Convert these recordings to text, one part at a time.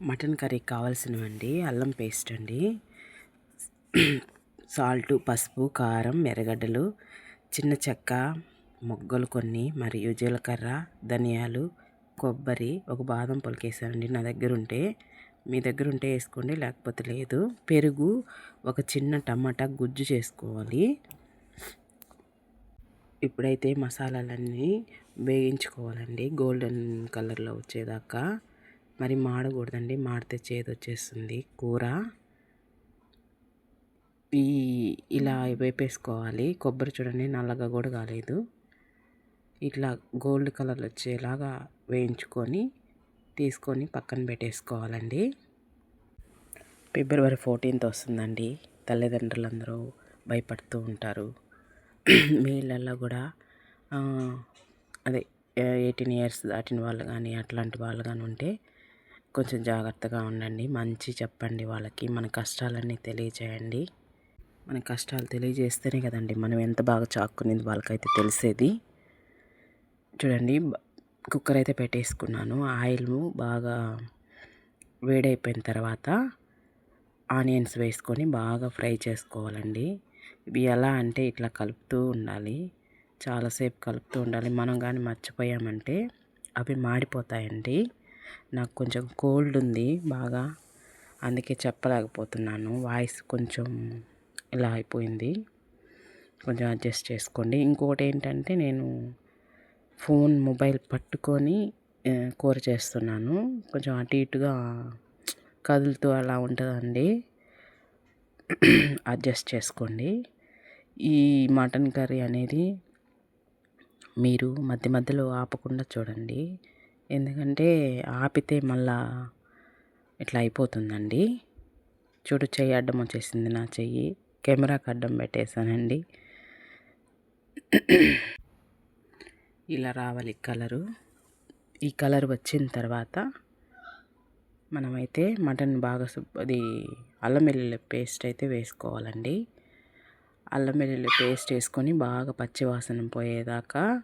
Mutton కర్రీకి కావాల్సినవండి అల్లం paste అండి. సాల్టు పసుపు కారం ఎర్రగడ్డలు చిన్న చెక్క మొగ్గలు కొన్ని మరియు జీలకర్ర ధనియాలు కొబ్బరి ఒక బాదం పొలికేసానండి నా దగ్గర ఉంటే మీ దగ్గర ఉంటే వేసుకోండి లేకపోతే లేదు. పెరుగు ఒక చిన్న టమాటా గుజ్జు చేసుకోవాలి. ఇప్పుడైతే మసాలాలన్నీ వేయించుకోవాలండి. గోల్డెన్ కలర్లో వచ్చేదాకా. మరి మాడకూడదండి. మాడితే చేదు వచ్చేస్తుంది కూర. ఈ ఇలా వేపేసుకోవాలి. కొబ్బరి చూడండి నల్లగా కూడా కాలేదు. ఇట్లా గోల్డ్ కలర్ వచ్చేలాగా వేయించుకొని తీసుకొని పక్కన పెట్టేసుకోవాలండి. ఫిబ్రవరి ఫోర్టీన్త్ వస్తుందండి. తల్లిదండ్రులందరూ భయపడుతూ ఉంటారు. మీ ఇళ్ళల్లో కూడా అదే ఎయిటీన్ ఇయర్స్ దాటిన వాళ్ళు కానీ అట్లాంటి వాళ్ళు కానీ ఉంటే కొంచెం జాగ్రత్తగా ఉండండి. మంచి చెప్పండి వాళ్ళకి. మన కష్టాలన్నీ తెలియజేయండి మన కష్టాలు తెలియజేస్తేనే కదండి మనం ఎంత బాగా చాక్కునేది వాళ్ళకైతే తెలిసేది. చూడండి కుక్కర్ అయితే పెట్టేసుకున్నాను. ఆయిల్ బాగా వేడైపోయిన తర్వాత ఆనియన్స్ వేసుకొని బాగా ఫ్రై చేసుకోవాలండి. ఇవి ఎలా అంటే ఇట్లా కలుపుతూ ఉండాలి. చాలాసేపు కలుపుతూ ఉండాలి. మనం కానీ మర్చిపోయామంటే అవి మాడిపోతాయండి. నాకు కొంచెం కోల్డ్ ఉంది బాగా. అందుకే చెప్పలేకపోతున్నాను. వాయిస్ కొంచెం ఇలా అయిపోయింది. కొంచెం అడ్జస్ట్ చేసుకోండి. ఇంకొకటి ఏంటంటే నేను ఫోన్ మొబైల్ పట్టుకొని కూర చేస్తున్నాను. కొంచెం అటు ఇటుగా కదులుతూ అలా ఉంటుందండి. అడ్జస్ట్ చేసుకోండి. ఈ మటన్ కర్రీ అనేది మీరు మధ్య మధ్యలో ఆపకుండా చూడండి. ఎందుకంటే ఆపితే మళ్ళా ఇట్లా అయిపోతుందండి. చూడు చెయ్యి అడ్డం వచ్చేసింది నా చెయ్యి. కెమెరాకి అడ్డం పెట్టేశానండి. ఇలా రావాలి కలరు. ఈ కలర్ వచ్చిన తర్వాత మనమైతే మటన్ బాగా అది అల్లం వెల్లుల్లి పేస్ట్ అయితే వేసుకోవాలండి. అల్లం వెల్లుల్లి పేస్ట్ వేసుకొని బాగా పచ్చివాసన పోయేదాకా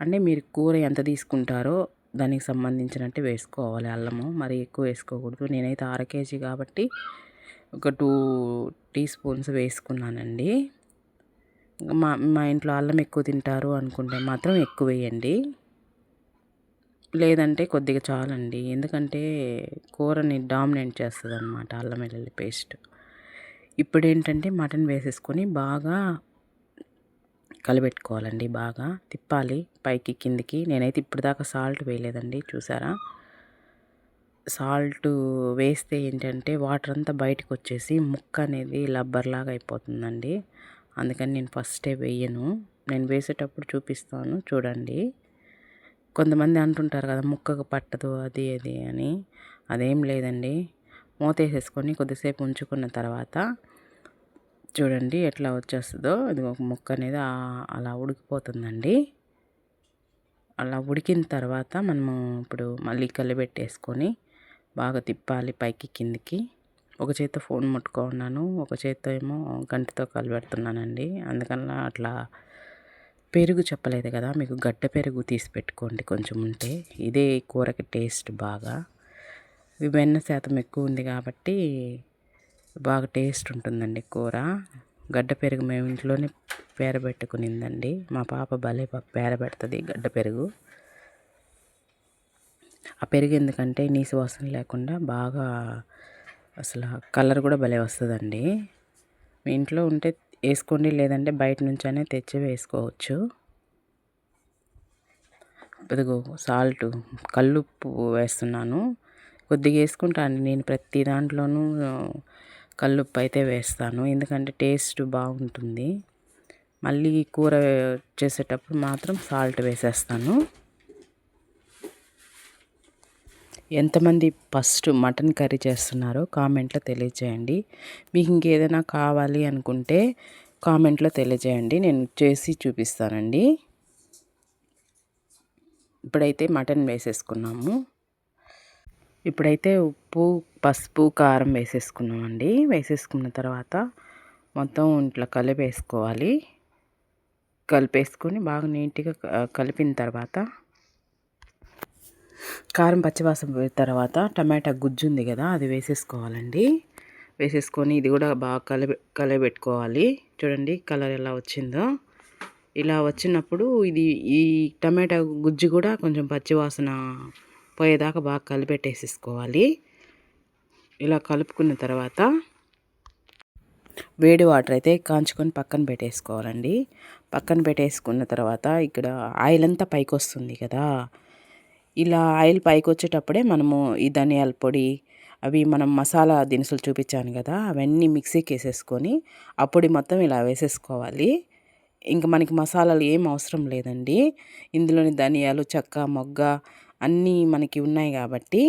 అంటే మీరు కూర ఎంత తీసుకుంటారో దానికి సంబంధించినట్టు వేసుకోవాలి అల్లము. మరి ఎక్కువ వేసుకోకూడదు. నేనైతే అర కేజీ కాబట్టి ఒక టూ టీ స్పూన్స్ వేసుకున్నానండి. మా మా ఇంట్లో అల్లం ఎక్కువ తింటారు అనుకుంటే మాత్రం ఎక్కువ వేయండి. లేదంటే కొద్దిగా చాలండి. ఎందుకంటే కూరని డామినేట్ చేస్తుంది అనమాట అల్లం వెల్లుల్లి పేస్ట్. ఇప్పుడు ఏంటంటే మటన్ వేసేసుకొని బాగా కలిపెట్టుకోవాలండి బాగా. తిప్పాలి పైకి కిందికి. నేనైతే ఇప్పటిదాకా సాల్ట్ వేయలేదండి చూసారా? సాల్ట్ వేస్తే ఏంటంటే వాటర్ అంతా బయటకు వచ్చేసి ముక్క అనేది లబ్బర్లాగా అయిపోతుందండి. అందుకని నేను ఫస్టే వేయను. నేను వేసేటప్పుడు చూపిస్తాను చూడండి. కొంతమంది అంటుంటారు కదా ముక్కకు పట్టదు అది అది అని. అదేం లేదండి. మూత వేసేసుకొని కొద్దిసేపు ఉంచుకున్న తర్వాత చూడండి ఎట్లా వచ్చేస్తుందో. ఇది ఒక ముక్క అనేది అలా ఉడికిపోతుందండి. అలా ఉడికిన తర్వాత మనము ఇప్పుడు మళ్ళీ కలిపెట్టేసుకొని బాగా తిప్పాలి పైకి కిందికి. ఒక చేత్తో ఫోన్ ముట్టుకున్నాను ఒక చేత్తో ఏమో గంటితో కలిపెడుతున్నానండి. అందుకని అట్లా పెరుగు చెప్పలేదు కదా మీకు గడ్డ పెరుగు తీసి పెట్టుకోండి కొంచెం ఉంటే. ఇదే కూరకి టేస్ట్ బాగా. వెన్న శాతం ఎక్కువ ఉంది కాబట్టి బాగా టేస్ట్ ఉంటుందండి కూర. గడ్డ పెరుగు మేము ఇంట్లోనే పేరబెట్టుకునిందండి. మా పాప భలే పేరబెడుతుంది గడ్డ పెరుగు. ఆ పెరుగు ఎందుకంటే నీసు వాసన లేకుండా బాగా అసలు కలర్ కూడా భలే వస్తుందండి. మీ ఇంట్లో ఉంటే వేసుకోండి లేదంటే బయట నుంచనే తెచ్చి వేసుకోవచ్చు. ఇదిగో సాల్ట్ కల్లుప్పు వేస్తున్నాను. కొద్దిగా వేసుకుంటాను నేను ప్రతి దాంట్లోనూ కల్లుప్పు అయితే వేస్తాను. ఎందుకంటే టేస్ట్ బాగుంటుంది. మళ్ళీ కూర చేసేటప్పుడు మాత్రం సాల్ట్ వేసేస్తాను. ఎంతమంది ఫస్ట్ మటన్ కర్రీ చేస్తున్నారో కామెంట్లో తెలియజేయండి మీకు ఇంకేదైనా కావాలి అనుకుంటే కామెంట్లో తెలియజేయండి నేను చేసి చూపిస్తానండి. ఇప్పుడైతే మటన్ వేసేసుకున్నాము. ఇప్పుడైతే ఉప్పు పసుపు కారం వేసేసుకున్నామండి. వేసేసుకున్న తర్వాత మొత్తం ఇంట్లో కలిపేసుకోవాలి. కలిపేసుకొని బాగా నీట్గా కలిపిన తర్వాత కారం పచ్చివాసన పోయిన తర్వాత టమాటా గుజ్జు ఉంది కదా అది వేసేసుకోవాలండి. వేసేసుకొని ఇది కూడా బాగా కలి కలబెట్టుకోవాలి చూడండి కలర్ ఎలా వచ్చిందో. ఇలా వచ్చినప్పుడు ఇది ఈ టమాటా గుజ్జు కూడా కొంచెం పచ్చివాసన పోయేదాకా బాగా కలిపెట్టేసేసుకోవాలి. ఇలా కలుపుకున్న తర్వాత వేడి వాటర్ అయితే కాంచుకొని పక్కన పెట్టేసుకోవాలండి. పక్కన పెట్టేసుకున్న తర్వాత ఇక్కడ ఆయిల్ అంతా పైకి వస్తుంది కదా. ఇలా ఆయిల్ పైకి వచ్చేటప్పుడే మనము ఈ ధనియాల పొడి అవి మనం మసాలా దినుసులు చూపించాను కదా అవన్నీ మిక్సీకి వేసేసుకొని ఆ పొడి మొత్తం ఇలా వేసేసుకోవాలి. ఇంకా మనకి మసాలాలు ఏం అవసరం లేదండి. ఇందులోని ధనియాలు చెక్క మొగ్గ అన్నీ మనకి ఉన్నాయి కాబట్టి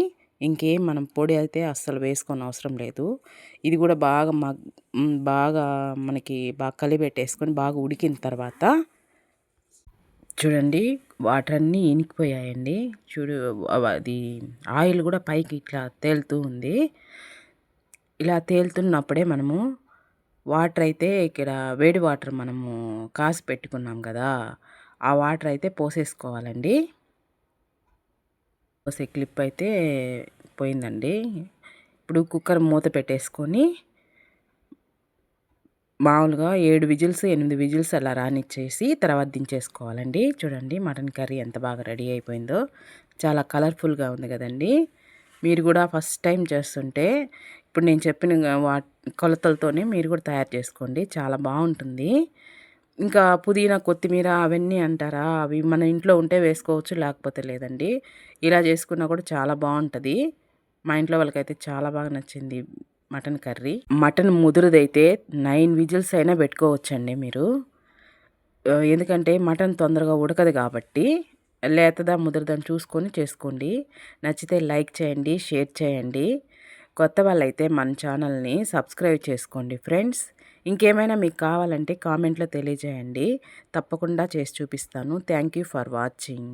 ఇంకేం మనం పొడి అయితే అస్సలు వేసుకొని అవసరం లేదు. ఇది కూడా బాగా మగ్ బాగా మనకి బాగా కలిపెట్టేసుకొని బాగా ఉడికిన తర్వాత చూడండి వాటర్ అన్నీ ఇనికిపోయాయండి. చూడు అది ఆయిల్ కూడా పైకి ఇట్లా తేలుతూ ఉంది. ఇలా తేలుతున్నప్పుడే మనము వాటర్ అయితే ఇక్కడ వేడి వాటర్ మనము కాసి పెట్టుకున్నాం కదా ఆ వాటర్ అయితే పోసేసుకోవాలండి. కోసే క్లిప్ అయితే పోయిందండి. ఇప్పుడు కుక్కర్ మూత పెట్టేసుకొని మామూలుగా ఏడు విజిల్స్ ఎనిమిది విజిల్స్ అలా రానిచ్చేసి తర్వాత దించేసుకోవాలండి. చూడండి మటన్ కర్రీ ఎంత బాగా రెడీ అయిపోయిందో. చాలా కలర్ఫుల్గా ఉంది కదండి. మీరు కూడా ఫస్ట్ టైం చేస్తుంటే ఇప్పుడు నేను చెప్పిన వా కొలతలతోనే మీరు కూడా తయారు చేసుకోండి. చాలా బాగుంటుంది. ఇంకా పుదీనా కొత్తిమీర అవన్నీ అంటారా? అవి మన ఇంట్లో ఉంటే వేసుకోవచ్చు లేకపోతే లేదండి. ఇలా చేసుకున్నా కూడా చాలా బాగుంటుంది. మా ఇంట్లో వాళ్ళకైతే చాలా బాగా నచ్చింది మటన్ కర్రీ. మటన్ ముదురుదైతే నైన్ విజిల్స్ అయినా పెట్టుకోవచ్చండి మీరు. ఎందుకంటే మటన్ తొందరగా ఉడకదు కాబట్టి లేతదా ముదురుదని చూసుకొని చేసుకోండి. నచ్చితే లైక్ చేయండి షేర్ చేయండి. కొత్త వాళ్ళైతే మన ఛానల్ని సబ్స్క్రైబ్ చేసుకోండి ఫ్రెండ్స్. ఇంకేమైనా మీకు కావాలంటే కామెంట్లో తెలియజేయండి. తప్పకుండా చేసి చూపిస్తాను. Thank you for watching.